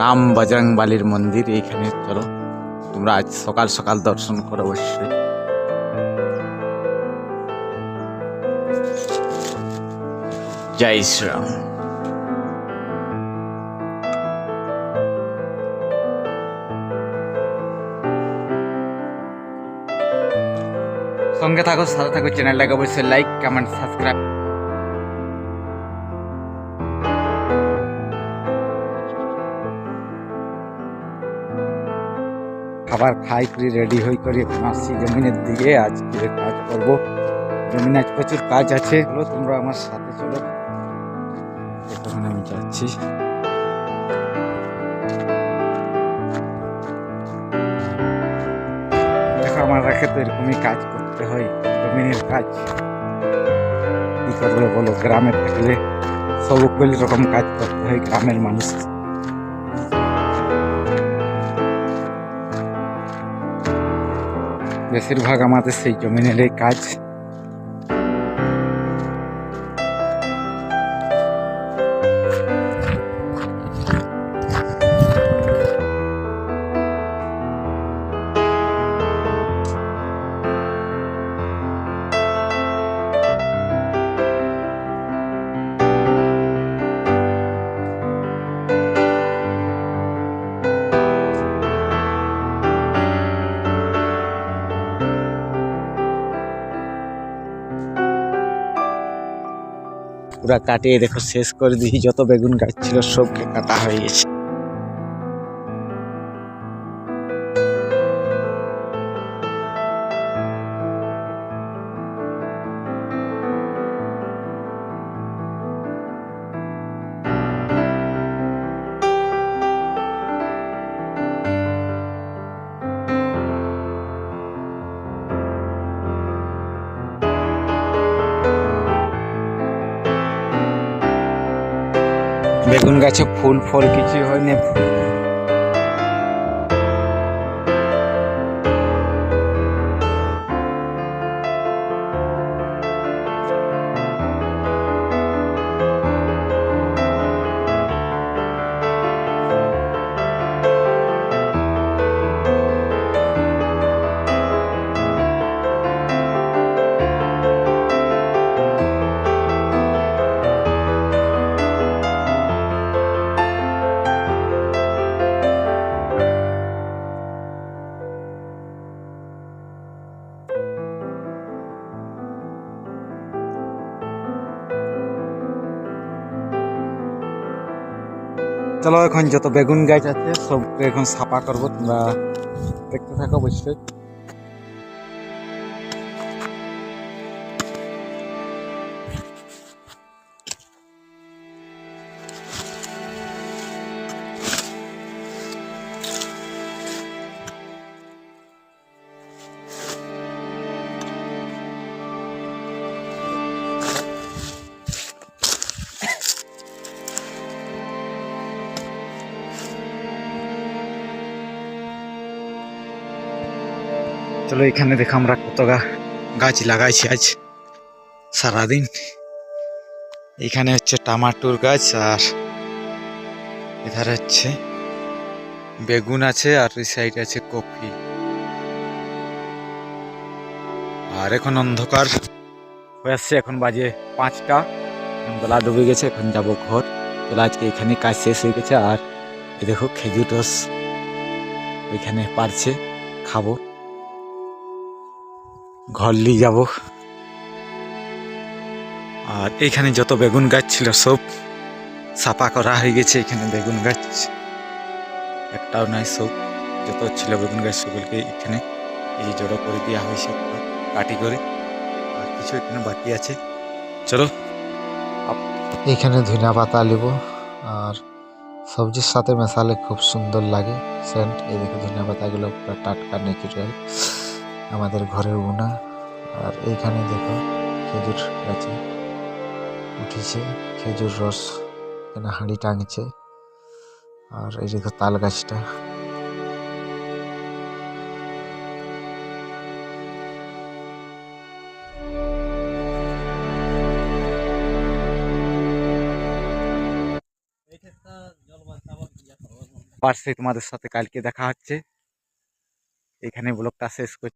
রাম বজরং বালির মন্দির এইখানে, চলো। তোমরা আজ সকাল সকাল দর্শন করো অবশ্যই। জয় শ্রীরাম। সঙ্গে থাকো, সাথে থাকো চ্যানেলটাকে অবশ্যই লাইক কমেন্ট সাবস্ক্রাইব খাবার খাই করে রেডি হয়ে করে এখন আসছি জমিনের দিকে আজকে কাজ করব। জমিনে আজ প্রচুর কাজ আছে চলো তোমরা আমার সাথে চলো। এখন আমি যাচ্ছি। দেখো, আমার রাখে তো এরকমই কাজ করতে হয়, জমিনের কাজ। কি করবে বলো, গ্রামে থাকলে সকল রকম কাজ করতে হয়, গ্রামের মানুষ বেশিরভাগ আমাদের সেই জমিনের এই কাজ। পুরা কাটিয়ে দেখো শেষ করে দিই যত বেগুন গাছ ছিল সবকে কাটা হয়ে গেছে। বেগুন গাছে ফুল ফল কিছু হয়নি। চলো এখন যত বেগুন গাছ আছে সব এখন সাফা করব তোমরা দেখতে থাকো অবশ্যই। চলো এখানে দেখো আমরা কত গাছ লাগাইছি আজ, সারাদিন। এখানে হচ্ছে টমাটোর গাছ আর এধারে হচ্ছে বেগুন আছে আর ওই সাইডে আছে কফি আর এখন অন্ধকার। হয়ে আসছে এখন বাজে পাঁচটা। বেলা ডুবে গেছে, এখন যাব ঘর। চলো আজকে এখানে কাজ শেষ হয়ে গেছে আর দেখো খেজুর রস ওইখানে পারছে, খাব। ঘর নিয়ে যাব। আর এখানে যত বেগুন গাছ ছিল সব সাফা করা হয়ে গেছে এখানে বেগুন গাছ। একটাও নাই সব। যত ছিল বেগুন গাছ সকলকে এখানে এই জড়ো করে দেওয়া হয়েছে কাটি করে। আর কিছু এখানে বাকি আছে। চলো। এখানে ধনিয়া পাতা লিব আর সবজির সাথে মেশালে খুব সুন্দর লাগে। সেন্ট এই দেখো ধনিয়া পাতাগুলো পুরো টাটকা ন্যাচুরাল আমাদের ঘরের উনা আর এইখানে দেখো খেজুর গাছে উঠেছে, খেজুর রস এখানে হাঁড়ি টাঙছে। আর এই দেখো তাল গাছটা। আবার তোমাদের সাথে কালকে দেখা হচ্ছে। এখানে ব্লগটা শেষ করছি।